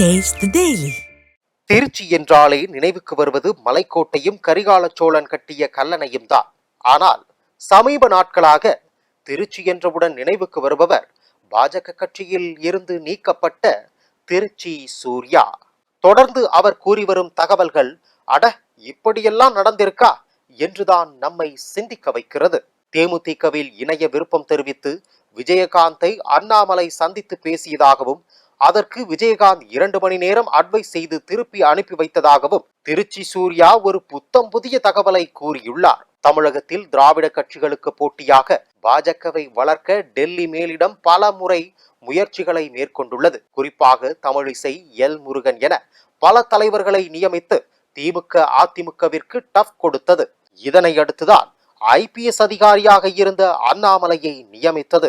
Taste the Trichy என்றாலே நினைவுக்கு வருவது மலைக்கோட்டையும் கரிகால சோழன் கட்டிய கல்லணையும் தான். ஆனால் சமீப நாட்களாக திருச்சி என்றவுடன் நினைவுக்கு வருபவர் பாஜக கட்சியில் இருந்து நீக்கப்பட்ட திருச்சி சூர்யா. தொடர்ந்து அவர் கூறி வரும் தகவல்கள் அட இப்படியெல்லாம் நடந்திருக்கா? என்றுதான் நம்மை சிந்திக்க வைக்கிறது. தேமுதிகவில் இணைய விருப்பம் தெரிவித்து விஜயகாந்தை அண்ணாமலை சந்தித்து பேசியதாகவும் அதற்கு விஜயகாந்த் இரண்டு மணி நேரம் அட்வைஸ் செய்து திருப்பி அனுப்பி வைத்ததாகவும் திருச்சி சூர்யா ஒரு புத்தம் புதிய தகவலை கூறியுள்ளார். தமிழகத்தில் திராவிட கட்சிகளுக்கு போட்டியாக பாஜகவை வளர்க்க டெல்லி மேலிடம் பல முறை முயற்சிகளை மேற்கொண்டுள்ளது. குறிப்பாக தமிழிசை எல் முருகன் என பல தலைவர்களை நியமித்து திமுக அதிமுகவிற்கு டஃப் கொடுத்தது. இதனை அடுத்துதான் ஐபிஎஸ் அதிகாரியாக இருந்த அண்ணாமலையை நியமித்தது.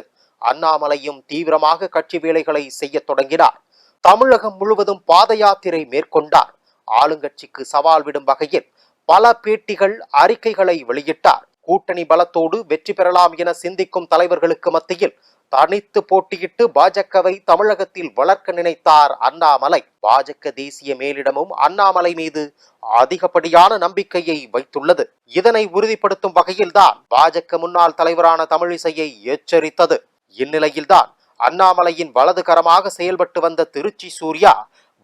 அண்ணாமலையும் தீவிரமாக கட்சி வேலைகளை செய்ய தொடங்கினார். தமிழகம் முழுவதும் பாத யாத்திரை மேற்கொண்டார். ஆளுங்கட்சிக்கு சவால் விடும் வகையில் பல பேட்டிகள் அறிக்கைகளை வெளியிட்டார். கூட்டணி பலத்தோடு வெற்றி பெறலாம் என சிந்திக்கும் தலைவர்களுக்கு மத்தியில் தனித்து போட்டியிட்டு பாஜகவை தமிழகத்தில் வளர்க்க நினைத்தார் அண்ணாமலை. பாஜக தேசிய மேலிடமும் அண்ணாமலை மீது அதிகப்படியான நம்பிக்கையை வைத்துள்ளது. இதனை உறுதிப்படுத்தும் வகையில்தான் பாஜக முன்னாள் தலைவரான தமிழிசையை எச்சரித்தது. இந்நிலையில்தான் அண்ணாமலையின் வலதுகரமாக செயல்பட்டு வந்த திருச்சி சூர்யா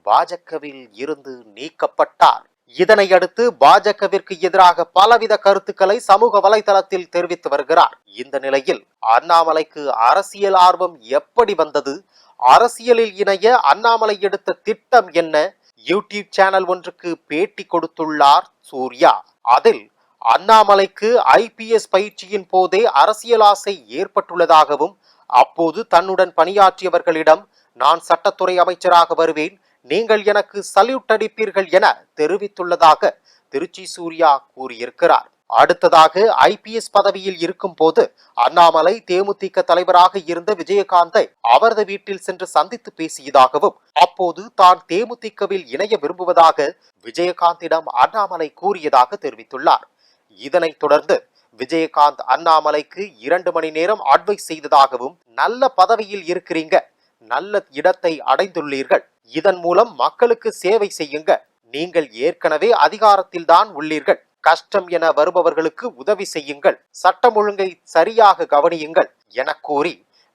பாஜகவில் இருந்து நீக்கப்பட்டார். இதனை அடுத்து பாஜகவிற்கு எதிராக பலவித கருத்துக்களை சமூக வலைதளத்தில் தெரிவித்து வருகிறார். இந்த நிலையில் அண்ணாமலைக்கு அரசியல் ஆர்வம் எப்படி வந்தது? அரசியலில் இணைய அண்ணாமலை எடுத்த திட்டம் என்ன? யூடியூப் சேனல் ஒன்றுக்கு பேட்டி கொடுத்துள்ளார் சூர்யா. அதில் அண்ணாமலைக்கு ஐபிஎஸ் பயிற்சியின் போதே அரசியல் ஆசை ஏற்பட்டுள்ளதாகவும் அப்போது தன்னுடன் பணியாற்றியவர்களிடம் நான் சட்டத்துறை அமைச்சராக வருவேன் நீங்கள் எனக்கு சல்யூட் அடிப்பீர்கள் என தெரிவித்துள்ளதாக திருச்சி சூர்யா கூறியிருக்கிறார். அடுத்ததாக ஐபிஎஸ் பதவியில் இருக்கும் போது அண்ணாமலை தேமுதிக தலைவராக இருந்த விஜயகாந்தை அவரது வீட்டில் சென்று சந்தித்து பேசியதாகவும் அப்போது தான் தேமுதிகவில் இணைய விரும்புவதாக விஜயகாந்திடம் அண்ணாமலை கூறியதாக தெரிவித்துள்ளார். இதனைத் தொடர்ந்து விஜயகாந்த் அண்ணாமலைக்கு இரண்டு மணி நேரம் அட்வைஸ் செய்ததாகவும் நல்ல பதவியில் இருக்கிறீங்க நல்ல இடத்தை அடைந்துள்ளீர்கள். இதன் மூலம் மக்களுக்கு சேவை செய்யுங்க. நீங்கள் ஏற்கனவே அதிகாரத்தில் தான் உள்ளீர்கள். கஷ்டம் என வருபவர்களுக்கு உதவி செய்யுங்கள். சட்டம் ஒழுங்கை சரியாக கவனியுங்கள். என கூறி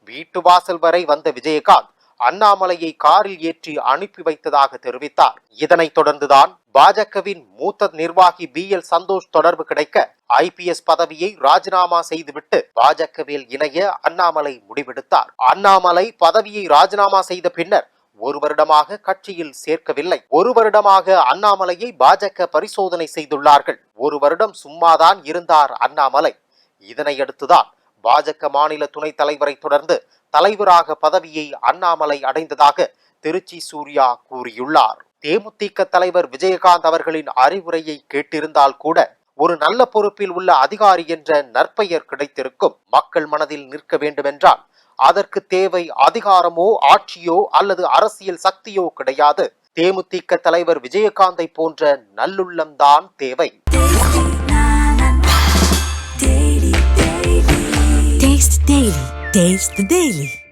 வீட்டு வாசல் வரை வந்த விஜயகாந்த் அண்ணாமலையை காரில் ஏற்றி அனுப்பி வைத்ததாக தெரிவித்தார். இதனைத் தொடர்ந்துதான் பாஜகவின் மூத்த நிர்வாகி பி. எல். சந்தோஷ் தொடர்பு கிடைக்க ஐபிஎஸ் பதவியை ராஜினாமா செய்துவிட்டு பாஜகவில் இணைய அண்ணாமலை முடிவெடுத்தார். அண்ணாமலை பதவியை ராஜினாமா செய்த பின்னர் ஒரு வருடமாக கட்சியில் சேர்க்கவில்லை. ஒரு வருடமாக அண்ணாமலையை பாஜக பரிசோதனை செய்துள்ளார்கள். ஒரு வருடம் சும்மாதான் இருந்தார் அண்ணாமலை. இதனை அடுத்துதான் பாஜக மாநில துணைத் தலைவரை தொடர்ந்து தலைவராக பதவியை அண்ணாமலை அடைந்ததாக திருச்சி சூர்யா கூறியுள்ளார். தேமுதிக தலைவர் விஜயகாந்த் அவர்களின் அறிவுரையை கேட்டிருந்தால் கூட ஒரு நல்ல பொறுப்பில் உள்ள அதிகாரி என்ற நற்பெயர் கிடைத்திருக்கும். மக்கள் மனதில் நிற்க வேண்டுமென்றால் அதற்கு தேவை அதிகாரமோ ஆட்சியோ அல்லது அரசியல் சக்தியோ கிடையாது. தேமுதிக தலைவர் விஜயகாந்தை போன்ற நல்லுள்ளம்தான் தேவை. Dave's the Daily.